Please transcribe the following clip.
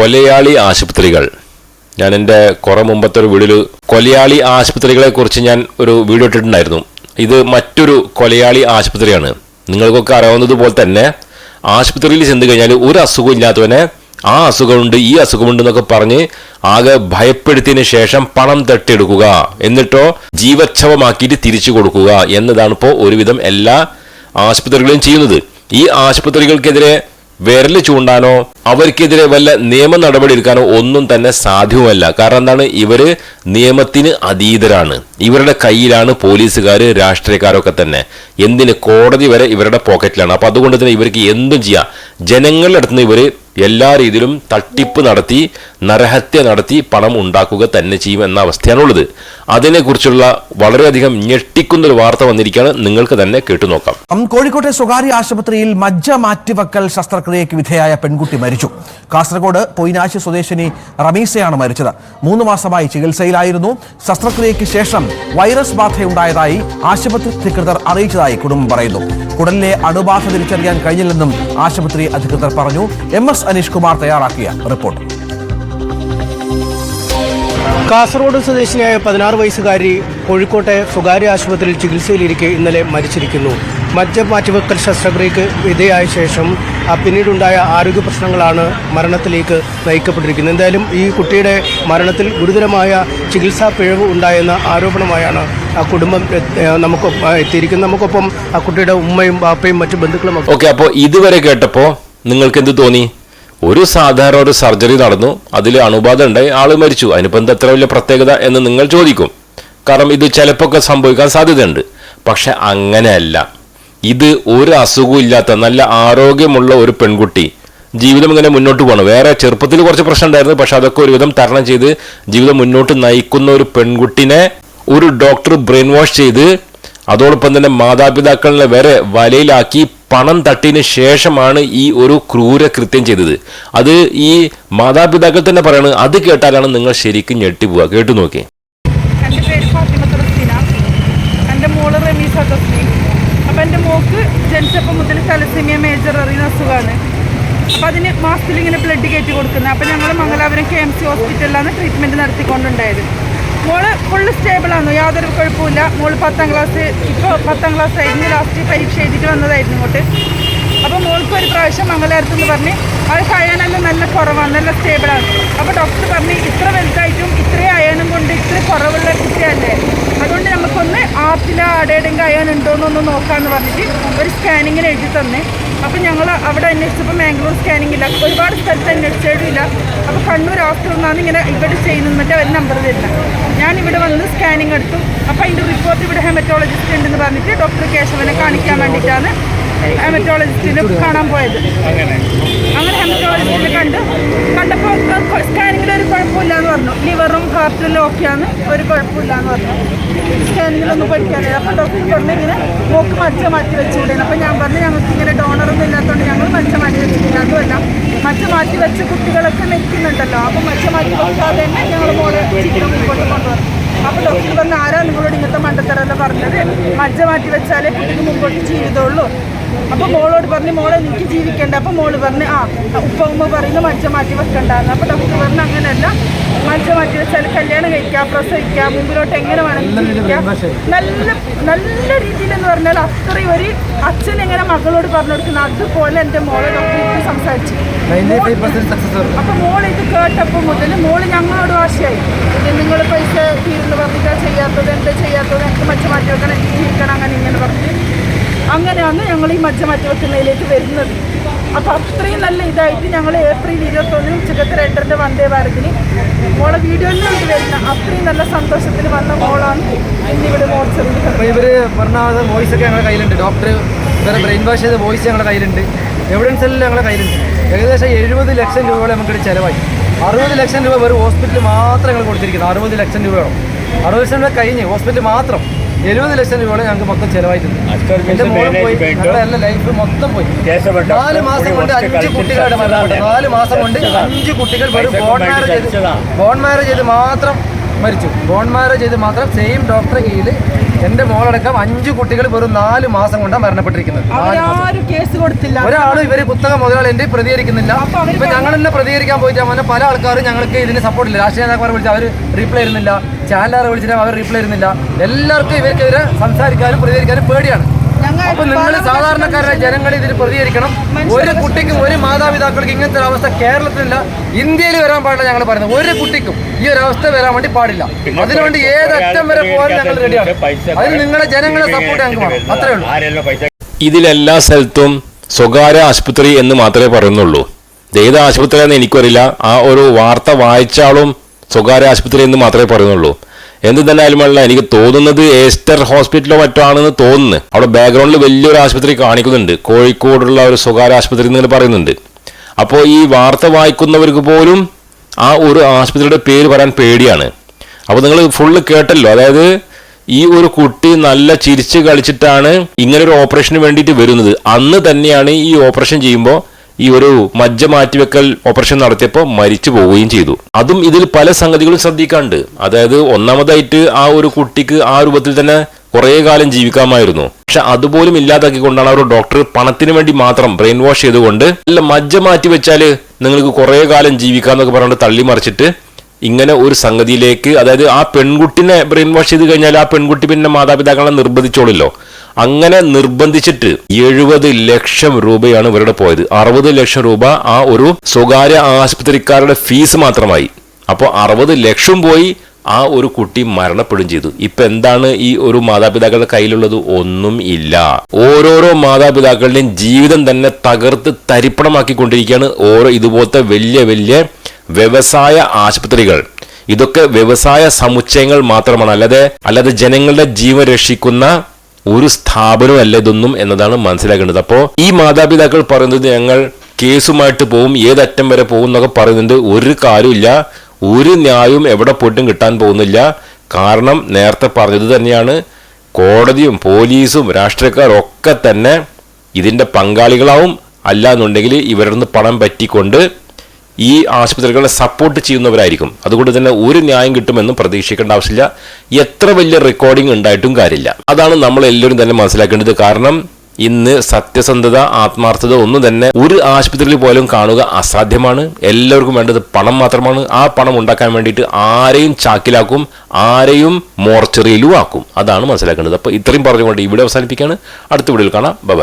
കൊലയാളി ആശുപത്രികൾ. ഞാൻ എന്റെ കുറെ മുമ്പത്തെ ഒരു വീഡിയോയിൽ കൊലയാളി ആശുപത്രികളെ കുറിച്ച് ഞാൻ ഒരു വീഡിയോ ഇട്ടിട്ടുണ്ടായിരുന്നു. ഇത് മറ്റൊരു കൊലയാളി ആശുപത്രിയാണ്. നിങ്ങൾക്കൊക്കെ അറിയാവുന്നതുപോലെ തന്നെ ആശുപത്രിയിൽ ചെന്ന് കഴിഞ്ഞാൽ ഒരു അസുഖം ഇല്ലാത്തവനെ ആ അസുഖമുണ്ട് ഈ അസുഖമുണ്ട് എന്നൊക്കെ പറഞ്ഞ് ആകെ ഭയപ്പെടുത്തിയതിന് ശേഷം പണം തട്ടിയെടുക്കുക. എന്നിട്ടോ ജീവച്ഛവമാക്കിയിട്ട് തിരിച്ചു കൊടുക്കുക എന്നതാണ് ഇപ്പോൾ ഒരുവിധം എല്ലാ ആശുപത്രികളും ചെയ്യുന്നത്. ഈ ആശുപത്രികൾക്കെതിരെ വിരൽ ചൂണ്ടാനോ അവർക്കെതിരെ വല്ല നിയമ നടപടി എടുക്കാനോ ഒന്നും തന്നെ സാധ്യവുമല്ല കാരണം എന്താണ്? ഇവർ നിയമത്തിന് അതീതരാണ്. ഇവരുടെ കയ്യിലാണ് പോലീസുകാർ രാഷ്ട്രീയക്കാരൊക്കെ തന്നെ. എന്തിന്? കോടതി വരെ ഇവരുടെ പോക്കറ്റിലാണ്. അപ്പൊ അതുകൊണ്ട് തന്നെ ഇവർക്ക് എന്തും ചെയ്യാം. ജനങ്ങളുടെ അടുത്ത് ഇവർ എല്ലാ രീതിയിലും തട്ടിപ്പ് നടത്തി നരഹത്യ നടത്തി പണം ഉണ്ടാക്കുക തന്നെ ചെയ്യും എന്ന അവസ്ഥയാണുള്ളത്. അതിനെക്കുറിച്ചുള്ള വളരെയധികം ഞെട്ടിക്കുന്ന ഒരു വാർത്ത വന്നിരിക്കുകയാണ്. നിങ്ങൾക്ക് തന്നെ കേട്ടുനോക്കാം കോഴിക്കോട്ടെ സ്വകാര്യ ആശുപത്രിയിൽ മജ്ജ മാറ്റിവെക്കൽ ശസ്ത്രക്രിയയ്ക്ക് വിധേയായ പെൺകുട്ടി മരിച്ചു. കാസർഗോഡ് പൊയിനാശി സ്വദേശിനി റമീസയാണ് മരിച്ചത്. മൂന്ന് മാസമായി ചികിത്സയിലായിരുന്നു. ശസ്ത്രക്രിയയ്ക്ക് ശേഷം വൈറസ് ബാധയുണ്ടായതായി ആശുപത്രി അധികൃതർ അറിയിച്ചതായി കുടുംബം പറയുന്നു. കുടലിലെ അണുബാധ തിരിച്ചറിയാൻ കഴിഞ്ഞില്ലെന്നും ആശുപത്രി അധികൃതർ പറഞ്ഞു. എം എസ് അനീഷ് കുമാർ തയ്യാറാക്കിയ റിപ്പോർട്ട്. കാസർഗോഡ് സ്വദേശിനിയായ പതിനാറ് വയസ്സുകാരി കോഴിക്കോട്ടെ സ്വകാര്യ ആശുപത്രിയിൽ ചികിത്സയിലിരിക്കെ ഇന്നലെ മരിച്ചിരിക്കുന്നു. മജ്ജ മാറ്റിവെക്കൽ ശസ്ത്രക്രിയക്ക് വിധേയായ ശേഷം പിന്നീടുണ്ടായ ആരോഗ്യ പ്രശ്നങ്ങളാണ് മരണത്തിലേക്ക് നയിക്കപ്പെട്ടിരിക്കുന്നത്. എന്തായാലും ഈ കുട്ടിയുടെ മരണത്തിൽ ഗുരുതരമായ ചികിത്സാ പിഴവ് ഉണ്ടായെന്ന ആരോപണമായാണ് ആ കുടുംബം നമുക്ക് എത്തിയിരിക്കുന്നത്. നമുക്കൊപ്പം ആ കുട്ടിയുടെ ഉമ്മയും ബാപ്പയും മറ്റു ബന്ധുക്കളും ഓക്കെ അപ്പോൾ ഇതുവരെ കേട്ടപ്പോൾ നിങ്ങൾക്ക് എന്ത് തോന്നി? ഒരു സാധാരണ ഒരു സർജറി നടന്നു അതിൽ അണുബാധ ഉണ്ടായി ആൾ മരിച്ചു. അതിനിപ്പോൾ എന്താ വലിയ പ്രത്യേകത എന്ന് നിങ്ങൾ ചോദിക്കും. കാരണം ഇത് ചിലപ്പോൾ സംഭവിക്കാൻ സാധ്യതയുണ്ട്. പക്ഷെ അങ്ങനെയല്ല. ഇത് ഒരു അസുഖവും ഇല്ലാത്ത നല്ല ആരോഗ്യമുള്ള ഒരു പെൺകുട്ടി ജീവിതം ഇങ്ങനെ മുന്നോട്ട് പോകണം. വേറെ ചെറുപ്പത്തിൽ കുറച്ച് പ്രശ്നം ഉണ്ടായിരുന്നു പക്ഷെ അതൊക്കെ ഒരുവിധം തരണം ചെയ്ത് ജീവിതം മുന്നോട്ട് നയിക്കുന്ന ഒരു പെൺകുട്ടിനെ ഒരു ഡോക്ടർ ബ്രെയിൻ വാഷ് ചെയ്ത് അതോടൊപ്പം തന്നെ മാതാപിതാക്കളെ വരെ വലയിലാക്കി പണം തട്ടിയതിന് ശേഷമാണ് ഈ ഒരു ക്രൂര കൃത്യം ചെയ്തത്. അത് ഈ മാതാപിതാക്കൾ തന്നെ പറയണത് അത് കേട്ടാലാണ് നിങ്ങൾ ശരിക്കും ഞെട്ടിപ്പോവുക. കേട്ടു നോക്കി അപ്പൊ മോക്ക് മേജർ അതിന് മാസത്തിൽ ഇങ്ങനെ ബ്ലഡ് കയറ്റി കൊടുക്കുന്നത്. അപ്പൊ ഞങ്ങൾ മംഗലാപുരം കെ എം സി ഹോസ്പിറ്റലിലാണ് ട്രീറ്റ്മെന്റ് നടത്തിക്കൊണ്ടുണ്ടായത്. മോൾ ഫുള്ള് സ്റ്റേബിളാണ് യാതൊരു കുഴപ്പമില്ല മോൾ പത്താം ക്ലാസ് ഇപ്പോൾ പത്താം ക്ലാസ് ആയിരുന്നു ലാസ്റ്റ് പരീക്ഷ എഴുതിയിട്ട് വന്നതായിരുന്നു ഇങ്ങോട്ട്. അപ്പോൾ മോൾക്ക് ഒരു പ്രാവശ്യം മംഗലാപുരത്ത് നിന്ന് പറഞ്ഞ് അത് കഴിയാനെല്ലാം നല്ല കുറവാണ് നല്ല സ്റ്റേബിളാണ് അപ്പോൾ ഡോക്ടർ പറഞ്ഞ് ഇത്ര വലുതായിട്ടും ഇത്രയും അയനും കൊണ്ട് ഇത്ര കുറവുള്ള കുട്ടിയല്ലേ? അതുകൊണ്ട് നമുക്കൊന്ന് ആർട്ടിൽ അടയുടെങ്കിൽ അയൺ ഉണ്ടോയെന്നൊന്ന് നോക്കാമെന്ന് പറഞ്ഞിട്ട് ഒരു സ്കാനിങ്ങിന് എഴുതി തന്നെ. അപ്പോൾ ഞങ്ങൾ അവിടെ അന്വേഷിച്ചപ്പോൾ മാംഗ്ലൂർ സ്കാനിങ് ഇല്ല. ഒരുപാട് സ്ഥലത്ത് അന്വേഷിച്ചിട്ടും ഇല്ല. അപ്പോൾ കണ്ണൂർ നിന്നാണ് ഇങ്ങനെ ഇവിടെ ചെയ്യുന്നതിന്റെ ഒരു നമ്പർ തരുന്നത് ഞാൻ ഇവിടെ വന്ന് സ്കാനിങ് എടുത്തു. അപ്പോൾ അതിന്റെ റിപ്പോർട്ട് ഇവിടെ ഹെമറ്റോളജിസ്റ്റ് ഉണ്ടെന്ന് പറഞ്ഞിട്ട് ഡോക്ടർ കേശവനെ കാണിക്കാൻ വേണ്ടിയിട്ടാണ് ഹെമറ്റോളജിസ്റ്റിനെ കാണാൻ പോയത്. അങ്ങനെ. ഹെമറ്റോളജിസ്റ്റിൽ കണ്ട് കണ്ടപ്പോൾ സ്കാനിങ്ങിൽ ഒരു കുഴപ്പമില്ല എന്ന് പറഞ്ഞു. ലിവറും ഹാർട്ടിലും ഓക്കെയാണ് ഒരു കുഴപ്പമില്ല എന്ന് പറഞ്ഞു സ്കാനിങ്ങിലൊന്നും പഠിക്കാനില്ല അപ്പോൾ ഡോക്ടർ പറഞ്ഞു ഇങ്ങനെ മോക്ക് മച്ച മാറ്റി വെച്ചുകൂടെ അപ്പോൾ ഞാൻ പറഞ്ഞു ഞങ്ങൾക്ക് ഇങ്ങനെ ഡോണറൊന്നും ഇല്ലാത്തതുകൊണ്ട് ഞങ്ങൾ മച്ച മാറ്റി വെച്ചിട്ടില്ല. അതുമല്ല മച്ച മാറ്റി വെച്ച് കുട്ടികളൊക്കെ നിൽക്കുന്നുണ്ടല്ലോ. അപ്പോൾ മച്ച മാറ്റി വെക്കാതെ തന്നെ ഞങ്ങൾ മോളെ ചിത്രം മുമ്പോട്ട് കൊണ്ടുവന്നു. അപ്പോൾ ഡോക്ടർ പറഞ്ഞു ആരാ നിങ്ങളോട് ഇങ്ങനത്തെ പറഞ്ഞത്. മജ്ജ മാറ്റി വെച്ചാലേ കുട്ടിക്ക് മുമ്പോട്ട് ജീവിതമുള്ളൂ. അപ്പോൾ മോളോട് പറഞ്ഞു മോളെ എനിക്ക് ജീവിക്കണ്ട. അപ്പോൾ മോൾ പറഞ്ഞു ആ ഉപ്പ ഉമ്മ പറയുന്നു മജ്ജ മാറ്റി വെക്കണ്ടെന്ന്. അപ്പോൾ ഡോക്ടർ പറഞ്ഞു അങ്ങനെയല്ല. മജ്ജ മാറ്റി വെച്ചാൽ കല്യാണം കഴിക്കാം പ്രസവിക്കാം മുമ്പിലോട്ട് എങ്ങനെ വേണമെങ്കിലും ജീവിക്കാം. നല്ല നല്ല രീതിയിൽ എന്ന് പറഞ്ഞാൽ അത്രയും ഒരു അച്ഛൻ എങ്ങനെ മകളോട് പറഞ്ഞു കൊടുക്കുന്ന അതുപോലെ എന്റെ മോളെ ഡോക്ടർ സംസാരിച്ചു. അപ്പൊ മോൾ ഇത് കേട്ടപ്പോൾ മുതൽ മോൾ ഞങ്ങളോട് വാശിയായി. നിങ്ങൾ പൈസ തീരുന്നു പറഞ്ഞിട്ടാ ചെയ്യാത്തത് എന്താ ചെയ്യാത്തത് എനിക്ക് മജ്ജ മാറ്റി വെക്കണം എനിക്ക് ജീവിക്കണം അങ്ങനെ ഇങ്ങനെ പറഞ്ഞിട്ട് അങ്ങനെയാണ് ഞങ്ങൾ ഈ മജ്ജ മാറ്റി വെക്കുന്നതിലേക്ക് വരുന്നത്. അപ്പോൾ അത്രയും നല്ല ഇതായിട്ട് ഞങ്ങൾ ഏപ്രിൽ ഇരുപത്തൊന്നിന് ഉച്ചക്കത്തെ രണ്ടരന്റെ വന്ദേ ഭാരതിന് മോളെ വീഡിയോയിൽ നമുക്ക് വരുന്ന അത്രയും നല്ല സന്തോഷത്തിൽ വന്ന മോളാണ് ഇന്നിവിടെ മോർച്ചറിൽ ഇവർ പറഞ്ഞ വോയിസ് ഒക്കെ ഞങ്ങളുടെ കയ്യിലുണ്ട്. ഡോക്ടർ വേറെ ബ്രെയിൻ വാഷ് ചെയ്ത വോയിസ് ഞങ്ങളുടെ കയ്യിലുണ്ട്. എവിഡൻസ് എല്ലാം ഞങ്ങളുടെ കയ്യിലുണ്ട്. ഏകദേശം എഴുപത് ലക്ഷം രൂപയോളം നമുക്കിവിടെ ചിലവായി. അറുപത് ലക്ഷം രൂപ വെറും ഹോസ്പിറ്റൽ മാത്രം ഞങ്ങൾ കൊടുത്തിരിക്കുന്നത് അറുപത് ലക്ഷം രൂപയോളം. അറുപത് ലക്ഷം രൂപ കഴിഞ്ഞ് ഹോസ്പിറ്റൽ മാത്രം. എഴുപത് ലക്ഷം രൂപയോളം ഞങ്ങൾക്ക് മൊത്തം ചെലവായിട്ടുണ്ട്. എന്റെ മോൾ പോയി. ഞങ്ങളുടെ എല്ലാ ലൈഫ് മൊത്തം പോയി. നാല് മാസം കൊണ്ട് അഞ്ച് കുട്ടികളുടെ മരണപ്പെട്ടു നാല് മാസം കൊണ്ട് അഞ്ച് കുട്ടികൾ വെറും ബോൺ മാരേജ് ചെയ്ത് ബോൺ മാരേജ് ചെയ്ത് മാത്രം മരിച്ചു. ബോൺ മാരേജ് ചെയ്ത് മാത്രം സെയിം ഡോക്ടറെ കീഴിൽ എന്റെ മോളടക്കം അഞ്ച് കുട്ടികൾ വെറും നാല് മാസം കൊണ്ടാണ് മരണപ്പെട്ടിരിക്കുന്നത്. നാല് കേസ് കൊടുത്തില്ല. ഒരാളും ഇവർ പുസ്തക മുതലാളിന്റെ പ്രതികരിക്കുന്നില്ല. ഇപ്പൊ ഞങ്ങൾ തന്നെ പ്രതികരിക്കാൻ പോയിട്ട് പല ആൾക്കാരും ഞങ്ങൾക്ക് ഇതിന് സപ്പോർട്ട് ഇല്ല. രാഷ്ട്രീയ നേതാക്കന്മാരെ വിളിച്ച് അവർ റീപ്ലൈ ഇരുന്നില്ല ചാനലുകാരെ വിളിച്ചിട്ട് അവർ റീപ്ലൈ ഇരുന്നില്ല എല്ലാവർക്കും ഇവർക്കെതിരെ സംസാരിക്കാനും പ്രതികരിക്കാനും പേടിയാണ്. അപ്പൊ നിങ്ങൾ സാധാരണക്കാരായ ജനങ്ങൾ ഇതിൽ പ്രതികരിക്കണം. ഒരു കുട്ടിക്കും ഒരു മാതാപിതാക്കൾക്ക് ഇങ്ങനത്തെ ഒരു അവസ്ഥ കേരളത്തിലില്ല. ഇന്ത്യയിൽ വരാൻ പാടില്ല ഞങ്ങൾ പറയുന്നത്. ഒരു കുട്ടിക്കും ഈ ഒരു അവസ്ഥ വരാൻ വേണ്ടി പാടില്ല. അതിനുവേണ്ടി ഏതറ്റം വരെ പോകാൻ ഞങ്ങൾ റെഡിയാണ് അതിന് നിങ്ങളെ ജനങ്ങളെ സപ്പോർട്ട് ഞങ്ങൾക്ക് വേണം. അത്രേ ഉള്ളൂ. ഇതിലെല്ലാ സ്ഥലത്തും സ്വകാര്യ ആശുപത്രി എന്ന് മാത്രമേ പറയുന്നുള്ളൂ. ഏത് ആശുപത്രിയാണെന്ന് എനിക്കറിയില്ല. ആ ഒരു വാർത്ത വായിച്ചാളും സ്വകാര്യ ആശുപത്രി എന്ന് മാത്രമേ പറയുന്നുള്ളൂ. എന്ത് തന്നെ ആയാലുമല്ല എനിക്ക് തോന്നുന്നത് ഏസ്റ്റർ ഹോസ്പിറ്റലോ മറ്റോ ആണെന്ന് തോന്നുന്നു. അവിടെ ബാക്ക്ഗ്രൗണ്ടിൽ വലിയൊരു ആശുപത്രി കാണിക്കുന്നുണ്ട്. കോഴിക്കോടുള്ള ഒരു സ്വകാര്യ ആശുപത്രി എന്ന് പറയുന്നുണ്ട്. അപ്പോൾ ഈ വാർത്ത വായിക്കുന്നവർക്ക് പോലും ആ ഒരു ആശുപത്രിയുടെ പേര് പറയാൻ പേടിയാണ്. അപ്പോൾ നിങ്ങൾ ഫുള്ള് കേട്ടല്ലോ. അതായത് ഈ ഒരു കുട്ടി നല്ല ചിരിച്ച് കളിച്ചിട്ടാണ് ഇങ്ങനൊരു ഓപ്പറേഷന് വേണ്ടിയിട്ട് വരുന്നത്. അന്ന് തന്നെയാണ് ഈ ഓപ്പറേഷൻ ചെയ്യുമ്പോൾ ഈ ഒരു മജ്ജ മാറ്റിവെക്കൽ ഓപ്പറേഷൻ നടത്തിയപ്പോൾ മരിച്ചു പോവുകയും ചെയ്തു. അതും ഇതിൽ പല സംഗതികളും ശ്രദ്ധിക്കാണ്ട്. അതായത് ഒന്നാമതായിട്ട് ആ ഒരു കുട്ടിക്ക് ആ രൂപത്തിൽ തന്നെ കുറേ കാലം ജീവിക്കാമായിരുന്നു. പക്ഷെ അതുപോലും ഇല്ലാതാക്കിക്കൊണ്ടാണ് ഒരു ഡോക്ടർ പണത്തിന് വേണ്ടി മാത്രം ബ്രെയിൻ വാഷ് ചെയ്തുകൊണ്ട് അല്ല മജ്ജ മാറ്റി വെച്ചാൽ നിങ്ങൾക്ക് കുറേ കാലം ജീവിക്കാന്നൊക്കെ പറഞ്ഞിട്ട് തള്ളി മറിച്ചിട്ട് ഇങ്ങനെ ഒരു സംഗതിയിലേക്ക് അതായത് ആ പെൺകുട്ടിനെ ബ്രെയിൻ വാഷ് ചെയ്ത് കഴിഞ്ഞാൽ ആ പെൺകുട്ടി പിന്നെ മാതാപിതാക്കളെ നിർബന്ധിച്ചോളല്ലോ. അങ്ങനെ നിർബന്ധിച്ചിട്ട് എഴുപത് ലക്ഷം രൂപയാണ് ഇവരുടെ പോയത്. അറുപത് ലക്ഷം രൂപ ആ ഒരു സ്വകാര്യ ആശുപത്രിക്കാരുടെ ഫീസ് മാത്രമായി. അപ്പോൾ അറുപത് ലക്ഷം പോയി ആ ഒരു കുട്ടി മരണപ്പെടുകയും ചെയ്തു. ഇപ്പൊ എന്താണ് ഈ ഒരു മാതാപിതാക്കളുടെ കയ്യിലുള്ളത്? ഒന്നും ഇല്ല. ഓരോരോ മാതാപിതാക്കളുടെയും ജീവിതം തന്നെ തകർത്ത് തരിപ്പണമാക്കിക്കൊണ്ടിരിക്കുകയാണ് ഓരോ ഇതുപോലത്തെ വലിയ വലിയ വ്യവസായ ആശുപത്രികൾ. ഇതൊക്കെ വ്യവസായ സമുച്ചയങ്ങൾ മാത്രമാണ്. അല്ലാതെ അല്ലാതെ ജനങ്ങളുടെ ജീവൻ രക്ഷിക്കുന്ന ഒരു സ്ഥാപനവും അല്ല ഇതൊന്നും എന്നതാണ് മനസ്സിലാക്കേണ്ടത്. അപ്പോൾ ഈ മാതാപിതാക്കൾ പറയുന്നത് ഞങ്ങൾ കേസുമായിട്ട് പോകും ഏതറ്റം വരെ പോകും എന്നൊക്കെ പറയുന്നുണ്ട്. ഒരു കാര്യമില്ല ഒരു ന്യായവും എവിടെ പോയിട്ടും കിട്ടാൻ പോകുന്നില്ല. കാരണം നേരത്തെ പറഞ്ഞത് തന്നെയാണ്. കോടതിയും പോലീസും രാഷ്ട്രീയക്കാരും ഒക്കെ തന്നെ ഇതിന്റെ പങ്കാളികളാവും. അല്ല എന്നുണ്ടെങ്കിൽ ഇവരിൽ നിന്ന് പണം പറ്റിക്കൊണ്ട് ഈ ആശുപത്രികളെ സപ്പോർട്ട് ചെയ്യുന്നവരായിരിക്കും. അതുകൊണ്ട് തന്നെ ഒരു ന്യായം കിട്ടുമെന്നും പ്രതീക്ഷിക്കേണ്ട ആവശ്യമില്ല. എത്ര വലിയ റെക്കോർഡിംഗ് ഉണ്ടായിട്ടും കാര്യമില്ല. അതാണ് നമ്മൾ എല്ലാവരും തന്നെ മനസ്സിലാക്കേണ്ടത്. കാരണം ഇന്ന് സത്യസന്ധത ആത്മാർത്ഥത ഒന്നും തന്നെ ഒരു ആശുപത്രിയിൽ പോലും കാണുക അസാധ്യമാണ്. എല്ലാവർക്കും വേണ്ടത് പണം മാത്രമാണ്. ആ പണം ഉണ്ടാക്കാൻ വേണ്ടിയിട്ട് ആരെയും ചാക്കിലാക്കും ആരെയും മോർച്ചറിയിലും ആക്കും. അതാണ് മനസ്സിലാക്കേണ്ടത്. അപ്പോൾ ഇത്രയും പറഞ്ഞുകൊണ്ട് ഇവിടെ അവസാനിപ്പിക്കുകയാണ്. അടുത്ത വീഡിയോയിൽ കാണാം. ബൈ